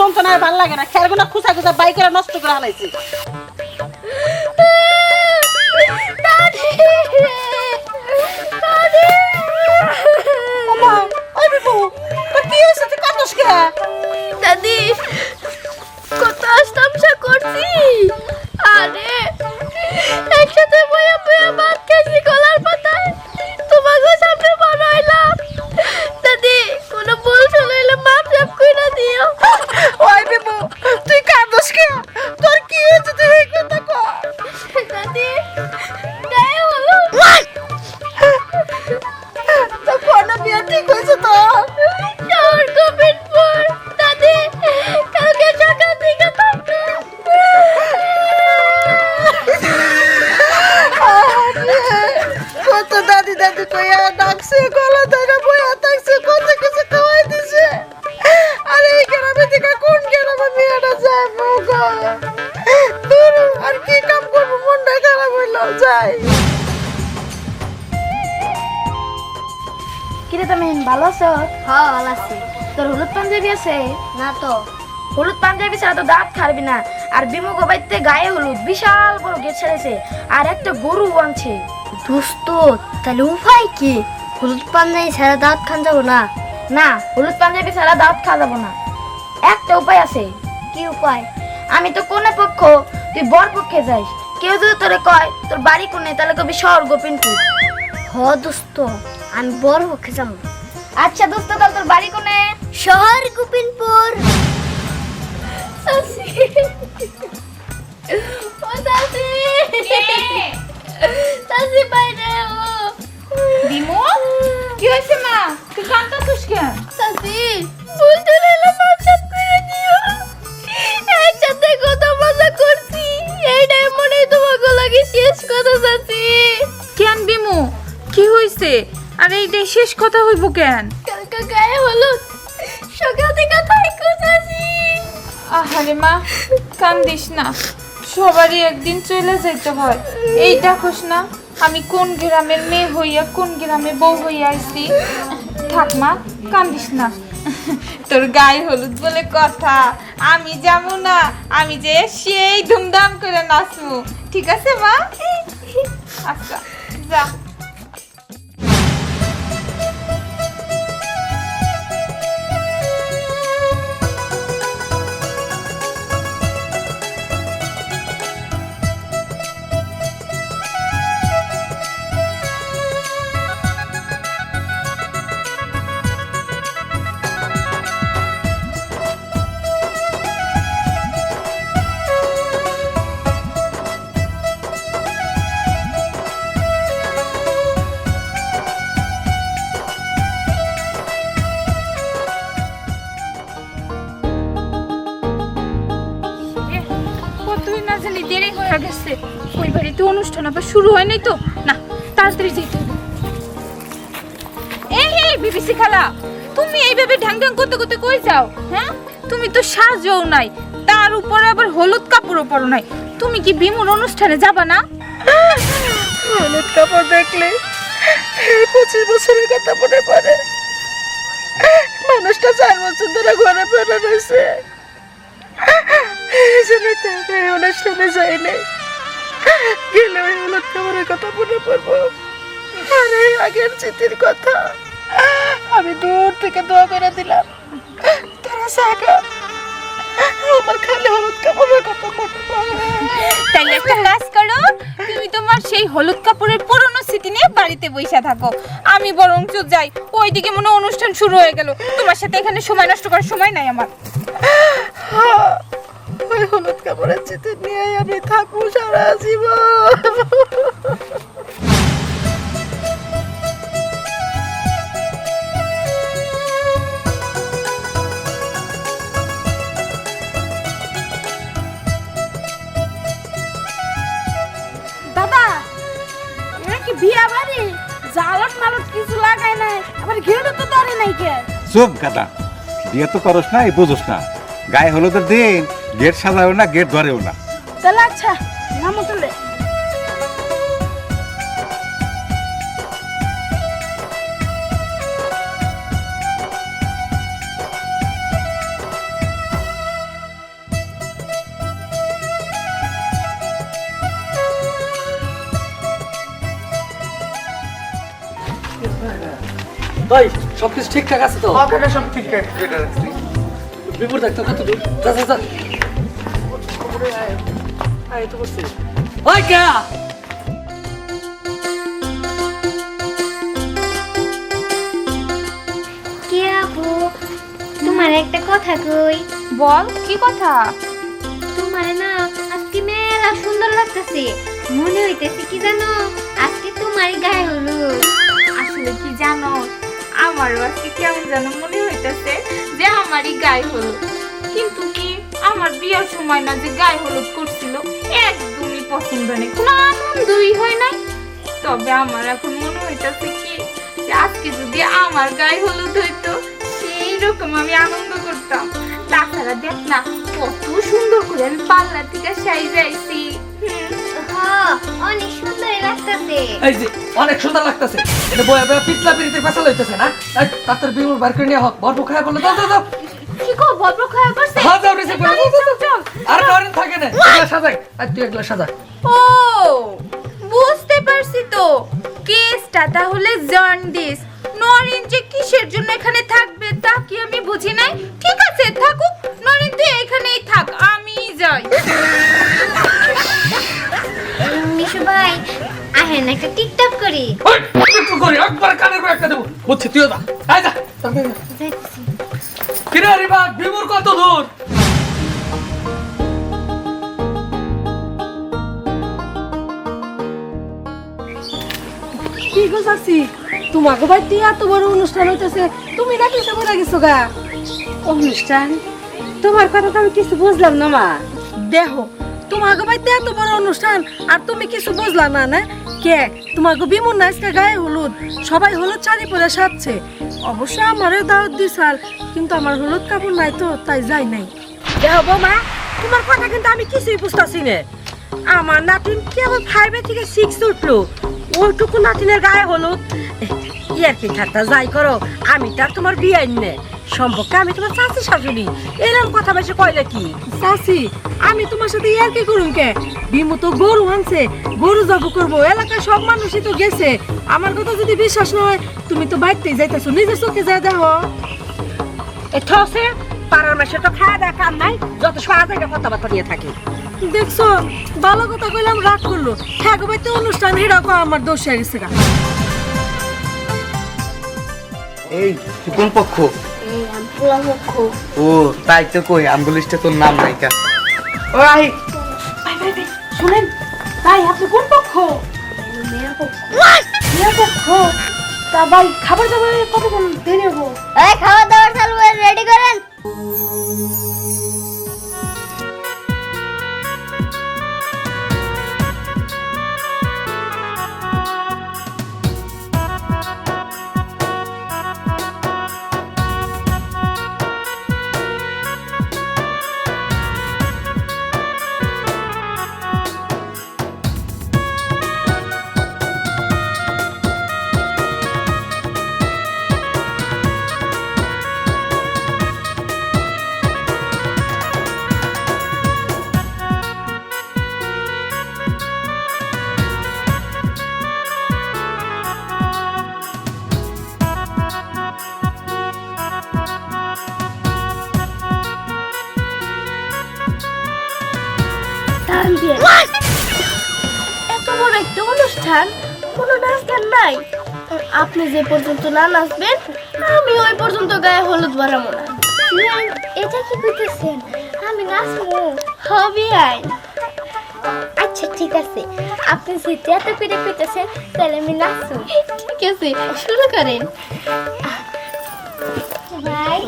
যন্ত্রণায় ভালো লাগে না। খেয়ারগুলো খুঁচা খুঁচা বাইক করে নষ্ট করে হালাইছি দাদি Ha ha ha! ভালো আছো? হ্যাঁ ভালো আছি। তোর হলুদ পাঞ্জাবি আছে? না তো। হলুদ পাঞ্জাবি ছাড়া তো দাঁত খারবি না। আর বিমুখ বাইতে গায়ে হলুদ বিশাল বড় গেট ছেড়েছে আর একটা গরু আনছে। দোস্ত তাহলে উপায় কি? হলুদ পাঞ্জাবি ছাড়া দাঁত খান যাব না? না হলুদ পাঞ্জাবি ছাড়া দাঁত খাওয়া যাব না। একটা উপায় আছে। কি উপায়? আমি তো কোনে পক্ষ তুই বর পক্ষে যাইস। কেউ যদি তোরে কয় তোর বাড়ি কোনে? তাহলে কবি শহর গোপিনপুর হ দোস্ত আমি বড় পক্ষে যাব। আচ্ছা দোস্ত তাহলে তোর বাড়ি কোনে? শহর গোপিনপুর। দিমু কি? হয়েছে মা? তুই কান্দাছিস কেন সাসি বলতে লাইলা মাপ করে দিও। একসাথে কত মজা করছি এইটাই মনে তোমাকে লাগে শেষ কথা সাসি। কেন বিমু? কি হয়েছে? আর এইটাই শেষ কথা হইব কেন? কালকে গায়ে হলুদ। সকাল থেকে থাইকো সাসি আহারে মা কান্দিস না। সবারই একদিন চলে যেতে হয়। এই দেখোস না আমি কোন গ্রামের মেয়ে হইয়া কোন গ্রামে বউ হইয়া আইছি? থাক মা কান্দিস না। তোর গায়ে হলুদ বলে কথা। আমি যাব না আমি যে সেই ধুমধাম করে নাচবো। ঠিক আছে মা? আচ্ছা যা। অনুষ্ঠান আবার শুরু হয় নাই তো? না, তাড়াতাড়ি যেতে এই এই, বিবিসি খালা, তুমি এইভাবে ঢ্যাং ঢ্যাং করতে করতে কই যাও? হ্যাঁ? তুমি তো সাজও নাই, তার উপরে আবার হলুদ কাপড়ও পরো নাই। তুমি কি বিমুর অনুষ্ঠানে যাবা না? হলুদ কাপড় দেখলে পঁচিশ বছরের কথা মনে পড়ে। মানুষটা চার বছর ধরে ঘরে ফেরা রয়েছে। এই জন্য তো আমি এই অনুষ্ঠানে যাইনি। গেলে ওই হলুদ কাপড়ের কথা মনে পড়ব। আর এই আগের স্মৃতির কথা আমি দূর থেকে দোয়া করে দিলাম। তারা সাকা আমার খালি হলুদ কাপড়ের কথা মনে পড়ে। একটা কাজ করো তুমি তোমার সেই হলুদ কাপড়ের পুরনো স্মৃতি নিয়ে বাড়িতে বসে থাকো। আমি বরং বরঞ্চ যাই ওইদিকে মনে অনুষ্ঠান শুরু হয়ে গেল। তোমার সাথে এখানে সময় নষ্ট করার সময় নাই আমার। ওই হলুদ কাপড়ের চিঠি নিয়ে আমি থাকব সারা জীবন। দাদা এটা কি বিয়া বাড়ি? জালট মালট কিছু লাগাই নাই আবার ঘেরও তো দাঁড়ে নাই কে? চুপ গাদা বিয়ে তো করস না বুঝোস না। গায়ে হলুদের দিন গেট সাজায়ও না গেট ধরেও না। তাহলে আচ্ছা নামো ভাই সব কিছু ঠিকঠাক আছে তো? সব ঠিকঠাক। বিপুর থাকতো কত দূর যা যা। ওই কে কে আপু তোমার একটা কথা কই বল কি কথা তোমার না আজকে মেলা সুন্দর লাগতেছে মনে হইতেছে কি জানো আজকে তোমারই গায়ে হলুদ আসলে কি জানো আমারও আজকে কেমন যেন মনে হইতেছে যে আমারই গায়ে হলুদ কিন্তু কি আমার বিয়ের সময় না যে গায়ে হলুদ করছিল একদমই পছন্দ নেই কোনো আনন্দই হয় নাই। তবে আমার এখন মনে হইতেছে কি যে আজকে যদি আমার গায়ে হলুদ হইতো সেই রকম আমি আনন্দ করতাম। তাছাড়া দেখ না কত সুন্দর করে আমি পার্লার থেকে সাইজাইছি। হুম হ্যাঁ অনেক সুন্দরই লাগতেছে। এই যে অনেক সুন্দর লাগতেছে। এটা বয়া বয়া পিছলা পিড়িতে পেছাল হইতেছে না? তাড়াতাড়ি বিমুর বার করে নিয়ে হোক বরফ খায়া বললে দাও দাও দাও কি কো ভদ্র খাওয়া দাও, দাও। আর কারণ থাকে না। সাজাই। আর তুই এগুলা সাজা ও বুঝতে পারছি তো। কেসটা তাহলে জন্ডিস। নরিন যে কিসের জন্য এখানে থাকবে তা কি আমি বুঝি নাই? ঠিক আছে থাকুক। নরিন তুই এখানেই থাক আমি যাই। মিশু ভাই আহেন একটা টিকটক করি। একটু করি একবার কানের করে একটা দেবো। বুঝছি তুইও যা। আয় যা। যাইতেছি। কিরে রিবা বিমুর কত দূর? কি গো চাচি? তোমাকে বাড়িতে এত বড় অনুষ্ঠান হইতেছে তুমি না কিছু করে গেছো গা? অনুষ্ঠান? তোমার কথা তো আমি কিছু বুঝলাম না মা। দেখো তোমাকে বাড়িতে এত বড় অনুষ্ঠান আর তুমি কিছু বুঝলা না না? কে? তোমাকে বিমন নাচকে গায়ে হলুদ। সবাই হলুদ শাড়ি পরে সাজছে। অবশ্য আমারও দাওয়াত দিছাল কিন্তু আমার হলুদ কাপড় নাই তো তাই যাই নাই। দেখো বৌমা তোমার কথা কিন্তু আমি কিছুই বুঝতেছি না। আমার নাতিন কেবল ফাইভে থেকে সিক্স উঠল। ওইটুকু নাতিনের গায়ে হলুদ। ইয়ার কি ঠাট্টা যাই করো আমি তার তোমার বিয়ে নে। সম্পর্কে আমি তোমার চাচি শাশুড়ি। এরকম কথা বেশি কইলে কি? চাচি আমি তোমার সাথে ইয়ার কি করুম কে? বিমু তো গরু আনছে গরু জব করব এলাকায় সব মানুষই তো গেছে। আমার কথা যদি বিশ্বাস নয় তুমি তো বাইরতেই যাইতেছো নিজের চোখে যা দেখো। এ ঠসে পাড়ার মাসে তো খাওয়া দাওয়া কাম নাই। যত সারা জায়গায় কথাবার্তা নিয়ে থাকে। দেখছ ভালো কথা কইলাম রাগ করল। হ্যাঁ তো অনুষ্ঠান হিরকম আমার দোষ হয়ে গেছে গা। এই কোন পক্ষ? ও তাই তো কই অ্যাম্বুলেন্সটা তোর নাম নাইকা ও আই শুনেন ভাই আপনি কোন পক্ষ? পক্ষ। পক্ষ? তা ভাই খাবার দাবার কতক্ষণ দেরি হব? এই খাবার দাবার চালু রেডি করেন? 呜。অনুষ্ঠান কোনো নাচ গান নাই আপনি যে পর্যন্ত না নাচবেন আমি ওই পর্যন্ত গায়ে হলুদ বাড়াবো না। এটা কি কইতেছেন আমি নাচবো। হবি আই আচ্ছা ঠিক আছে। আপনি যেতে এত করে কইতেছেন তাহলে আমি নাচবো। ঠিক আছে শুরু করেন। ভাই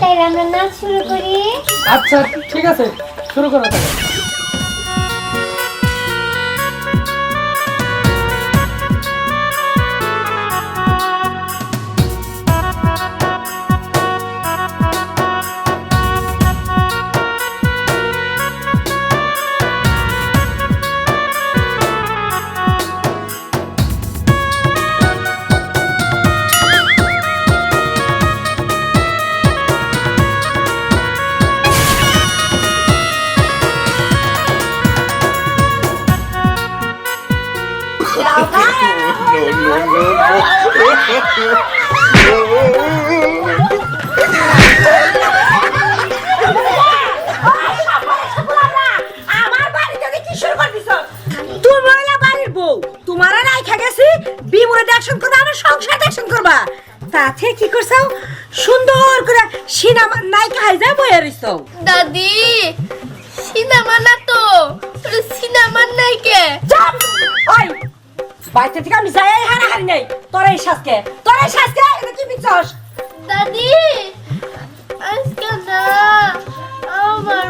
তাই আমরা নাচ শুরু করি? আচ্ছা ঠিক আছে শুরু করো তাহলে। তাতে কি করছাও সুন্দর করে সিনেমা নায়িকা হয়ে যায় বইয়া রইছাও দাদি, সিনেমা না তো। সিনেমার নায়িকা। ওই বাইতে থেকে আমি যাই, হারাহারি নাই। তোর এই সাজকে। বেশ আজকে এটা কি পিছস দাদি আজকে না আমার